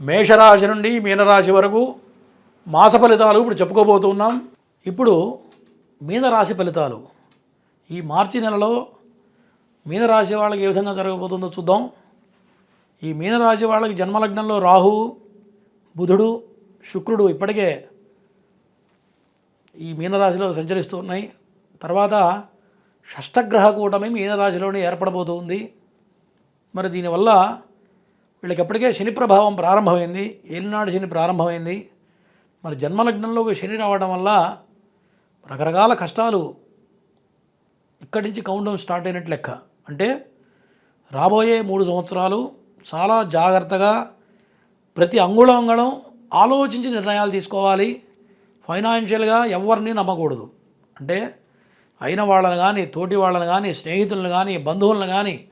మేషరాశి నుండి మీనరాశి వరకు మాస ఫలితాలు ఇప్పుడు చెప్పుకోబోతున్నాం. ఇప్పుడు మీనరాశి ఫలితాలు. ఈ మార్చి నెలలో మీనరాశి వాళ్ళకి ఏ విధంగా జరగబోతుందో చూద్దాం. ఈ మీనరాశి వాళ్ళకి జన్మలగ్నంలో రాహు బుధుడు శుక్రుడు ఇప్పటికే ఈ మీనరాశిలో సంచరిస్తూ ఉన్నాయి. తర్వాత షష్టగ్రహ కూటమి మీనరాశిలోనే ఏర్పడబోతుంది. మరి దీనివల్ల వీళ్ళకి ఎప్పటికే శని ప్రభావం ప్రారంభమైంది. ఏలినాడు శని ప్రారంభమైంది. మరి జన్మలగ్నంలోకి శని రావడం వల్ల రకరకాల కష్టాలు ఇక్కడి నుంచి కౌంటౌన్ స్టార్ట్ అయినట్టు లెక్క. అంటే రాబోయే మూడు సంవత్సరాలు చాలా జాగ్రత్తగా ప్రతి అంగుళం అంగుళం ఆలోచించి నిర్ణయాలు తీసుకోవాలి. ఫైనాన్షియల్గా ఎవరిని నమ్మకూడదు. అంటే అయిన వాళ్ళని కానీ తోటి వాళ్ళని కానీ స్నేహితులను కానీ బంధువులను కానీ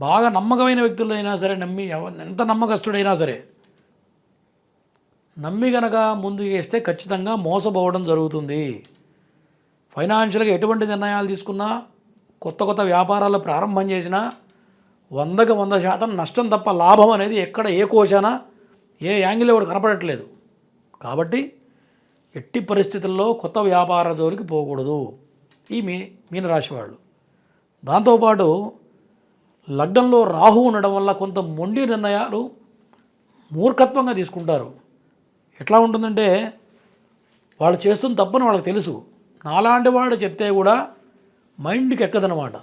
బాగా నమ్మకమైన వ్యక్తులైనా సరే నమ్మి ఎంత నమ్మకస్తుడైనా సరే నమ్మి గనక ముందు వేస్తే ఖచ్చితంగా మోసపోవడం జరుగుతుంది. ఫైనాన్షియల్గా ఎటువంటి నిర్ణయాలు తీసుకున్నా కొత్త కొత్త వ్యాపారాలు ప్రారంభం చేసినా వందకు వంద శాతం నష్టం తప్ప లాభం అనేది ఎక్కడ ఏ కోశానా ఏ యాంగిల్ కూడా కనపడట్లేదు. కాబట్టి ఎట్టి పరిస్థితుల్లో కొత్త వ్యాపార జోలికి పోకూడదు. ఈ మీ మీనరాశి వాళ్ళు. దాంతోపాటు లగ్నంలో రాహు ఉండడం వల్ల కొంత మొండి నిర్ణయాలు మూర్ఖత్వంగా తీసుకుంటారు. ఎట్లా ఉంటుందంటే వాళ్ళు చేస్తున్న తప్పని వాళ్ళకి తెలుసు. నాలాంటి వాడు చెప్తే కూడా మైండ్కి ఎక్కదనమాట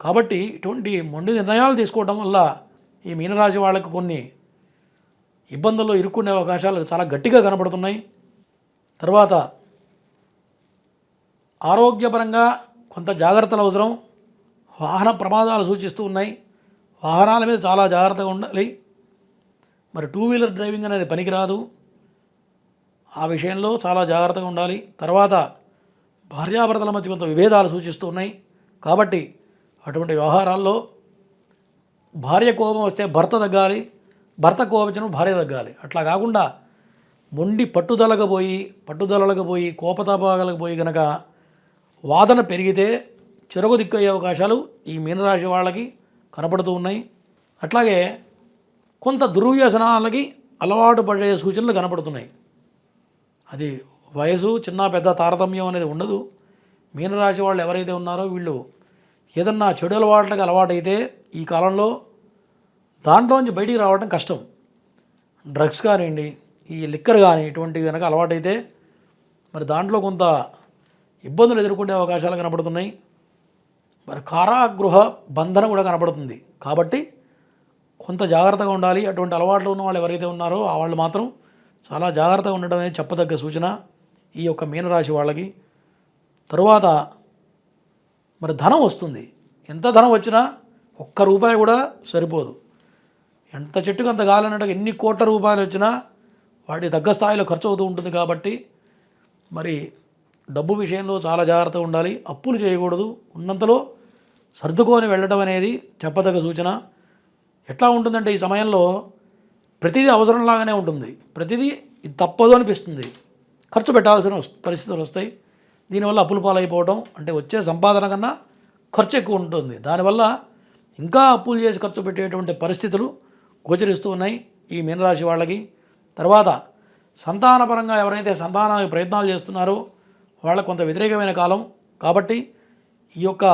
కాబట్టి ఇటువంటి మొండి నిర్ణయాలు తీసుకోవడం వల్ల ఈ మీనరాశి వాళ్ళకి కొన్ని ఇబ్బందుల్లో ఇరుక్కునే అవకాశాలు చాలా గట్టిగా కనపడుతున్నాయి తర్వాత ఆరోగ్యపరంగా కొంత జాగ్రత్తలు అవసరం. వాహన ప్రమాదాలు సూచిస్తూ ఉన్నాయి. వాహనాల మీద చాలా జాగ్రత్తగా ఉండాలి. మరి టూ వీలర్ డ్రైవింగ్ అనేది పనికిరాదు. ఆ విషయంలో చాలా జాగ్రత్తగా ఉండాలి. తర్వాత భార్యాభర్తల మధ్య కొంత విభేదాలు సూచిస్తూ ఉన్నాయి. కాబట్టి అటువంటి వ్యవహారాల్లో భార్య కోపం వస్తే భర్త తగ్గాలి. భర్త కోపించడం భార్య తగ్గాలి. అట్లా కాకుండా మొండి పట్టుదలగా పోయి పట్టుదలలకు పోయి కోపతాపాలకు పోయి గనక వాదన పెరిగితే చెరుకు దిక్కయ్యే అవకాశాలు ఈ మీనరాశి వాళ్ళకి కనపడుతూ ఉన్నాయి. అట్లాగే కొంత దుర్వ్యసనాలకి అలవాటు పడే సూచనలు కనపడుతున్నాయి. అది వయసు చిన్న పెద్ద తారతమ్యం అనేది ఉండదు. మీనరాశి వాళ్ళు ఎవరైతే ఉన్నారో వీళ్ళు ఏదన్నా చెడు అలవాట్లకు అలవాటైతే ఈ కాలంలో దాంట్లోంచి బయటికి రావడం కష్టం. డ్రగ్స్ కానివ్వండి ఈ లిక్కర్ కానీ ఇటువంటివి కనుక అలవాటైతే మరి దాంట్లో కొంత ఇబ్బందులు ఎదుర్కొనే అవకాశాలు కనపడుతున్నాయి. మరి కారాగృహ బంధన కూడా కనబడుతుంది. కాబట్టి కొంత జాగ్రత్తగా ఉండాలి. అటువంటి అలవాట్లు ఉన్న వాళ్ళు ఎవరైతే ఉన్నారో ఆ వాళ్ళు మాత్రం చాలా జాగ్రత్తగా ఉండడం అనేది చెప్పదగ్గ సూచన ఈ యొక్క మీనరాశి వాళ్ళకి. తరువాత మరి ధనం వస్తుంది. ఎంత ధనం వచ్చినా ఒక్క రూపాయి కూడా సరిపోదు. ఎంత చెట్టుకు అంత కాలన్నట్టు ఎన్ని కోట్ల రూపాయలు వచ్చినా వాటి తగ్గ స్థాయిలో ఖర్చు అవుతూ ఉంటుంది కాబట్టి మరి డబ్బు విషయంలో చాలా జాగ్రత్తగా ఉండాలి. అప్పులు చేయకూడదు. ఉన్నంతలో సర్దుకొని వెళ్ళడం అనేది చెప్పదగ్గ సూచన. ఎట్లా ఉంటుందంటే ఈ సమయంలో ప్రతిదీ అవసరంలాగానే ఉంటుంది. ప్రతిదీ ఇది తప్పదు అనిపిస్తుంది. ఖర్చు పెట్టాల్సిన పరిస్థితులు వస్తాయి. దీనివల్ల అప్పులు పాలైపోవడం అంటే వచ్చే సంపాదన కన్నా ఖర్చు ఎక్కువ ఉంటుంది. దానివల్ల ఇంకా అప్పులు చేసి ఖర్చు పెట్టేటువంటి పరిస్థితులు గోచరిస్తూ ఉన్నాయి ఈ మీనరాశి వాళ్ళకి. తర్వాత సంతానపరంగా ఎవరైతే సంతానానికి ప్రయత్నాలు చేస్తున్నారో వాళ్ళ కొంత వ్యతిరేకమైన కాలం కాబట్టి ఈ యొక్క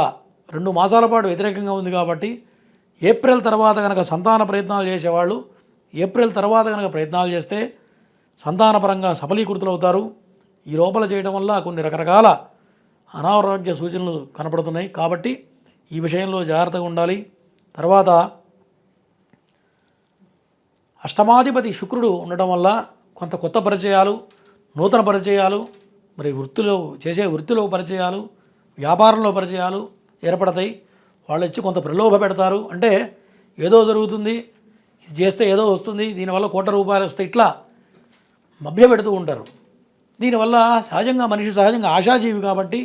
రెండు మాసాల పాటు వ్యతిరేకంగా ఉంది కాబట్టి ఏప్రిల్ తర్వాత కనుక సంతాన ప్రయత్నాలు చేసేవాళ్ళు ఏప్రిల్ తర్వాత కనుక ప్రయత్నాలు చేస్తే సంతానపరంగా సఫలీకృతులు అవుతారు ఈ లోపల చేయడం వల్ల కొన్ని రకరకాల అనారోగ్య సూచనలు కనపడుతున్నాయి. కాబట్టి ఈ విషయంలో జాగ్రత్తగా ఉండాలి. తర్వాత అష్టమాధిపతి శుక్రుడు ఉండటం వల్ల కొంత కొత్త పరిచయాలు నూతన పరిచయాలు మరి వృత్తిలో చేసే వృత్తిలో పరిచయాలు వ్యాపారంలో పరిచయాలు ఏర్పడతాయి. వాళ్ళు వచ్చి కొంత ప్రలోభ పెడతారు. అంటే ఏదో జరుగుతుంది ఇది చేస్తే ఏదో వస్తుంది దీనివల్ల కోట్ల రూపాయలు వస్తాయి ఇట్లా మభ్య పెడుతూ ఉంటారు. దీనివల్ల సహజంగా మనిషి సహజంగా ఆశాజీవి కాబట్టి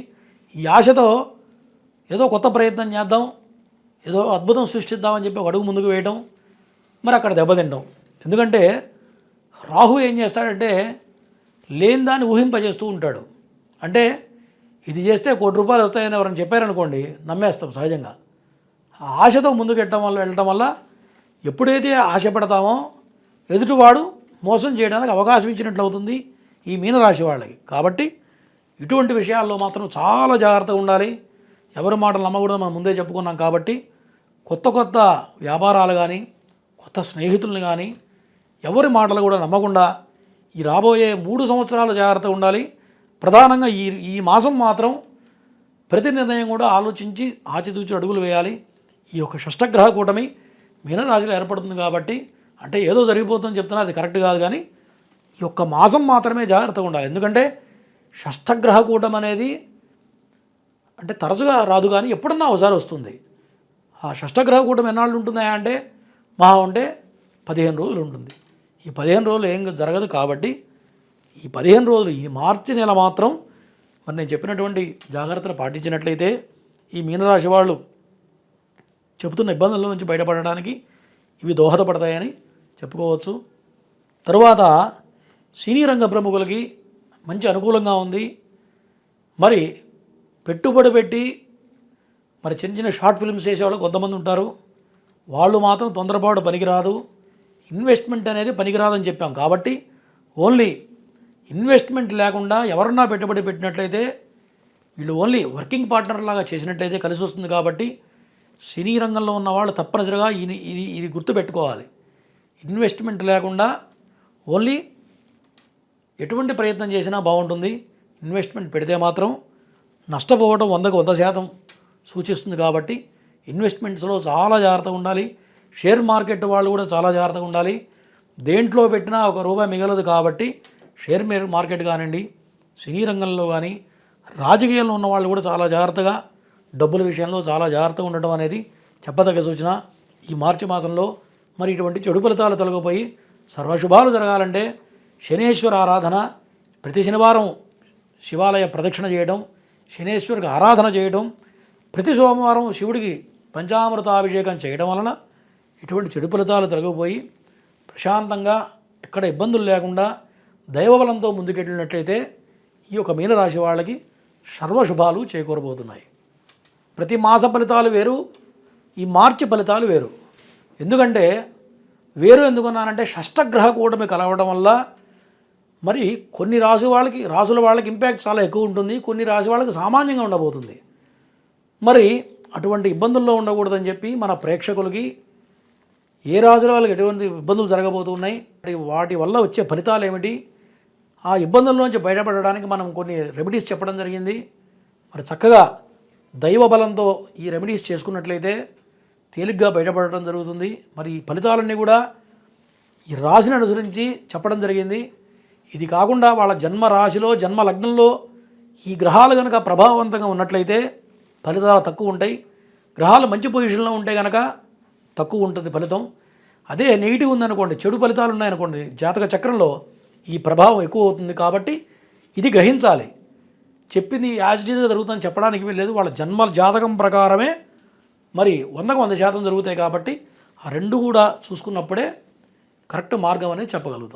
ఈ ఆశతో ఏదో కొత్త ప్రయత్నం చేద్దాం ఏదో అద్భుతం సృష్టిద్దామని చెప్పి ఒక అడుగు ముందుకు వేయడం మరి అక్కడ దెబ్బతింటాం. ఎందుకంటే రాహు ఏం చేస్తాడంటే లేని దాన్ని ఊహింపజేస్తూ ఉంటాడు. అంటే ఇది చేస్తే కోటి రూపాయలు వస్తాయని ఎవరైనా చెప్పారనుకోండి నమ్మేస్తాం సహజంగా. ఆ ఆశతో ముందుకెట్టడం వల్ల వెళ్ళటం వల్ల ఎప్పుడైతే ఆశపడతామో ఎదుటివాడు మోసం చేయడానికి అవకాశం ఇచ్చినట్లు అవుతుంది ఈ మీనరాశి వాళ్ళకి. కాబట్టి ఇటువంటి విషయాల్లో మాత్రం చాలా జాగ్రత్తగా ఉండాలి. ఎవరి మాటలు నమ్మకూడదు మనం ముందే చెప్పుకున్నాం కాబట్టి కొత్త కొత్త వ్యాపారాలు కానీ కొత్త స్నేహితులను కానీ ఎవరి మాటలు కూడా నమ్మకుండా ఈ రాబోయే మూడు సంవత్సరాలు జాగ్రత్తగా ఉండాలి. ప్రధానంగా ఈ ఈ మాసం మాత్రం ప్రతి నిర్ణయం కూడా ఆలోచించి ఆచితూచి అడుగులు వేయాలి. ఈ యొక్క షష్టగ్రహ కూటమి మీనరాశిలో ఏర్పడుతుంది కాబట్టి అంటే ఏదో జరిగిపోతుందని చెప్తున్నా అది కరెక్ట్ కాదు కానీ ఈ యొక్క మాసం మాత్రమే జాగ్రత్తగా ఉండాలి. ఎందుకంటే షష్టగ్రహ కూటం అనేది అంటే తరచుగా రాదు కానీ ఎప్పుడన్నా ఒకసారి వస్తుంది. ఆ షష్టగ్రహ కూటం ఎన్నాళ్ళు ఉంటుందా అంటే మహా ఉంటే పదిహేను రోజులు ఉంటుంది. ఈ పదిహేను రోజులు ఏం జరగదు కాబట్టి ఈ పదిహేను రోజులు ఈ మార్చి నెల మాత్రం మరి నేను చెప్పినటువంటి జాగ్రత్తలు పాటించినట్లయితే ఈ మీనరాశి వాళ్ళు చెబుతున్న ఇబ్బందుల నుంచి బయటపడడానికి ఇవి దోహదపడతాయని చెప్పుకోవచ్చు. తరువాత సినీ రంగ ప్రముఖులకి మంచి అనుకూలంగా ఉంది. మరి పెట్టుబడి పెట్టి మరి చిన్న చిన్న షార్ట్ ఫిల్మ్స్ చేసేవాళ్ళు కొంతమంది ఉంటారు. వాళ్ళు మాత్రం తొందరపాటు పనికిరాదు. ఇన్వెస్ట్మెంట్ అనేది పనికిరాదని చెప్పాం కాబట్టి ఓన్లీ ఇన్వెస్ట్మెంట్ లేకుండా ఎవరన్నా పెట్టుబడి పెట్టినట్లయితే వీళ్ళు ఓన్లీ వర్కింగ్ పార్ట్నర్ లాగా చేసినట్లయితే కలిసి వస్తుంది కాబట్టి సినీ రంగంలో ఉన్న వాళ్ళు తప్పనిసరిగా ఇది ఇది ఇది గుర్తుపెట్టుకోవాలి. ఇన్వెస్ట్మెంట్ లేకుండా ఓన్లీ ఎటువంటి ప్రయత్నం చేసినా బాగుంటుంది. ఇన్వెస్ట్మెంట్ పెడితే మాత్రం నష్టపోవడం వందకు వంద శాతం సూచిస్తుంది కాబట్టి ఇన్వెస్ట్మెంట్స్లో చాలా జాగ్రత్తగా ఉండాలి. షేర్ మార్కెట్ వాళ్ళు కూడా చాలా జాగ్రత్తగా ఉండాలి. దేంట్లో పెట్టినా ఒక రూపాయి మిగలదు కాబట్టి షేర్ మార్కెట్ కానివ్వండి సినీ రంగంలో కానీ రాజకీయాల్లో ఉన్న వాళ్ళు కూడా చాలా జాగ్రత్తగా డబ్బుల విషయంలో చాలా జాగ్రత్తగా ఉండటం అనేది చెప్పదగ్గ సూచన. ఈ మార్చి మాసంలో మరి ఇటువంటి చెడు ఫలితాలు తొలగిపోయి సర్వశుభాలు జరగాలంటే శనేశ్వర ఆరాధన ప్రతి శనివారం శివాలయ ప్రదక్షిణ చేయడం శనేశ్వరికి ఆరాధన చేయడం ప్రతి సోమవారం శివుడికి పంచామృతాభిషేకం చేయడం వలన ఇటువంటి చెడు ఫలితాలు తొలగిపోయి ప్రశాంతంగా ఎక్కడ ఇబ్బందులు లేకుండా దైవబలంతో ముందుకెళ్ళినట్లయితే ఈ యొక్క మీనరాశి వాళ్ళకి సర్వశుభాలు చేకూరబోతున్నాయి. ప్రతి మాస ఫలితాలు వేరు ఈ మార్చి ఫలితాలు వేరు. ఎందుకంటే వేరు ఎందుకున్నానంటే షష్టగ్రహ కూటమి కలవడం వల్ల మరి కొన్ని రాశి వాళ్ళకి రాసుల వాళ్ళకి ఇంపాక్ట్ చాలా ఎక్కువ ఉంటుంది కొన్ని రాశి వాళ్ళకి సామాన్యంగా ఉండబోతుంది. మరి అటువంటి ఇబ్బందుల్లో ఉండకూడదని చెప్పి మన ప్రేక్షకులకి ఏ రాజుల వాళ్ళకి ఎటువంటి ఇబ్బందులు జరగబోతున్నాయి? మరి వాటి వల్ల వచ్చే ఫలితాలు ఏమిటి? ఆ ఇబ్బందుల్లోంచి బయటపడడానికి మనం కొన్ని రెమెడీస్ చెప్పడం జరిగింది. మరి చక్కగా దైవ బలంతో ఈ రెమెడీస్ చేసుకున్నట్లయితే తేలిగ్గా బయటపడటం జరుగుతుంది. మరి ఈ ఫలితాలన్నీ కూడా ఈ రాశిని అనుసరించి చెప్పడం జరిగింది. ఇది కాకుండా వాళ్ళ జన్మ రాశిలో జన్మ లగ్నంలో ఈ గ్రహాలు కనుక ప్రభావవంతంగా ఉన్నట్లయితే ఫలితాలు తక్కువ ఉంటాయి. గ్రహాలు మంచి పొజిషన్లో ఉంటే కనుక తక్కువ ఉంటుంది ఫలితం. అదే నెగిటివ్ ఉందనుకోండి చెడు ఫలితాలు ఉన్నాయనుకోండి జాతక చక్రంలో ఈ ప్రభావం ఎక్కువ అవుతుంది కాబట్టి ఇది గ్రహించాలి. చెప్పింది యాజ్ జరుగుతుందని చెప్పడానికి లేదు వాళ్ళ జన్మ జాతకం ప్రకారమే మరి వందకు వంద శాతం జరుగుతాయి కాబట్టి ఆ రెండు కూడా చూసుకున్నప్పుడే కరెక్ట్ మార్గం అనేది చెప్పగలుగుతాం.